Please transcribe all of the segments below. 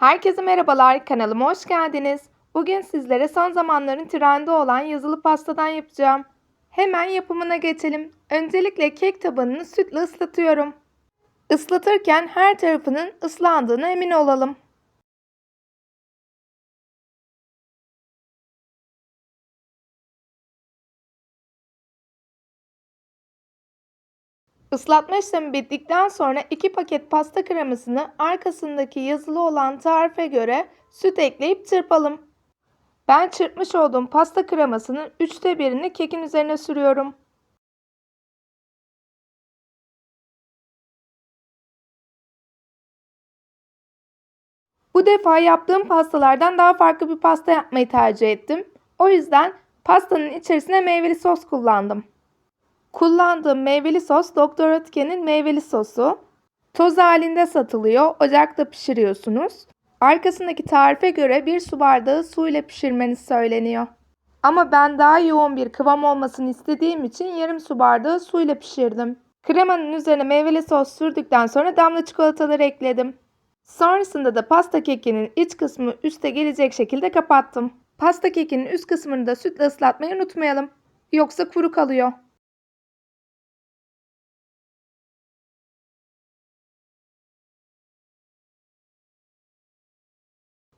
Herkese merhabalar, kanalıma hoş geldiniz. Bugün sizlere son zamanların trendi olan yazılı pastadan yapacağım. Hemen yapımına geçelim. Öncelikle kek tabanını sütle ıslatıyorum. Islatırken her tarafının ıslandığına emin olalım. Islatma işlemi bittikten sonra 2 paket pasta kremasını arkasındaki yazılı olan tarife göre süt ekleyip çırpalım. Ben çırpmış olduğum pasta kremasının üçte birini kekin üzerine sürüyorum. Bu defa yaptığım pastalardan daha farklı bir pasta yapmayı tercih ettim. O yüzden pastanın içerisine meyveli sos kullandım. Kullandığım meyveli sos Doktor Ötker'in meyveli sosu. Toz halinde satılıyor. Ocakta pişiriyorsunuz. Arkasındaki tarife göre bir su bardağı su ile pişirmeniz söyleniyor. Ama ben daha yoğun bir kıvam olmasını istediğim için yarım su bardağı su ile pişirdim. Kremanın üzerine meyveli sos sürdükten sonra damla çikolataları ekledim. Sonrasında da pasta kekinin iç kısmı üste gelecek şekilde kapattım. Pasta kekinin üst kısmını da sütle ıslatmayı unutmayalım. Yoksa kuru kalıyor.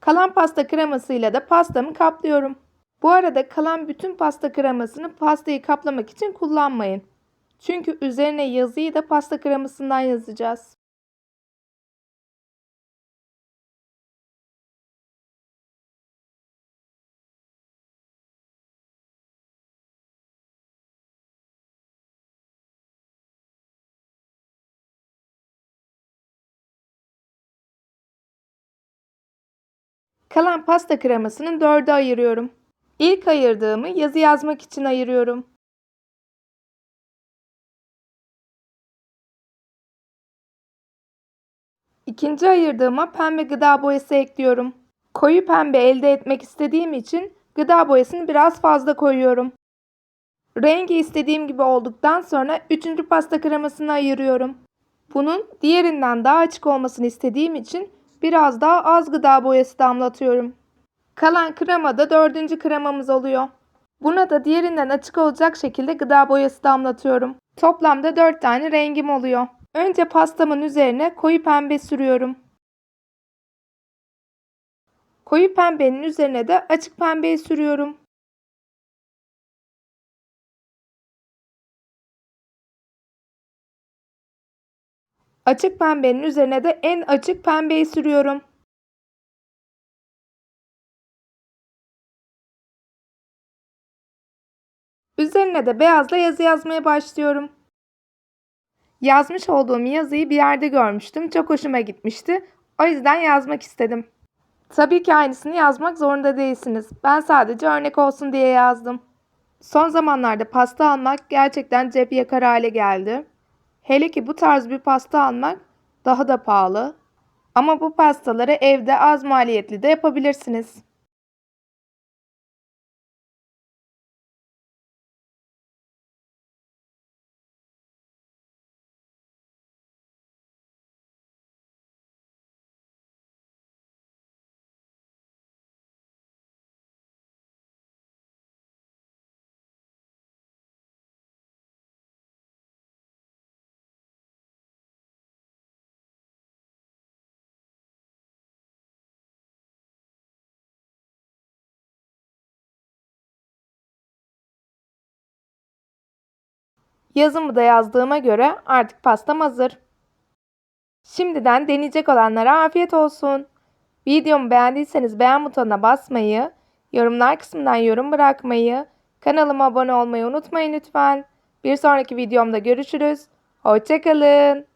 Kalan pasta kremasıyla da pastamı kaplıyorum. Bu arada kalan bütün pasta kremasını pastayı kaplamak için kullanmayın. Çünkü üzerine yazıyı da pasta kremasından yazacağız. Kalan pasta kremasının dörde ayırıyorum. İlk ayırdığımı yazı yazmak için ayırıyorum. İkinci ayırdığıma pembe gıda boyası ekliyorum. Koyu pembe elde etmek istediğim için gıda boyasını biraz fazla koyuyorum. Rengi istediğim gibi olduktan sonra üçüncü pasta kremasını ayırıyorum. Bunun diğerinden daha açık olmasını istediğim için biraz daha az gıda boyası damlatıyorum. Kalan krema da dördüncü kremamız oluyor. Buna da diğerinden açık olacak şekilde gıda boyası damlatıyorum. Toplamda 4 tane rengim oluyor. Önce pastamın üzerine koyu pembe sürüyorum. Koyu pembenin üzerine de açık pembeyi sürüyorum. Açık pembenin üzerine de en açık pembeyi sürüyorum. Üzerine de beyazla yazı yazmaya başlıyorum. Yazmış olduğum yazıyı bir yerde görmüştüm. Çok hoşuma gitmişti. O yüzden yazmak istedim. Tabii ki aynısını yazmak zorunda değilsiniz. Ben sadece örnek olsun diye yazdım. Son zamanlarda pasta almak gerçekten cep yakar hale geldi. Hele ki bu tarz bir pasta almak daha da pahalı. Ama bu pastaları evde az maliyetli de yapabilirsiniz. Yazımı da yazdığıma göre artık pastam hazır. Şimdiden deneyecek olanlara afiyet olsun. Videomu beğendiyseniz beğen butonuna basmayı, yorumlar kısmından yorum bırakmayı, kanalıma abone olmayı unutmayın lütfen. Bir sonraki videomda görüşürüz. Hoşçakalın.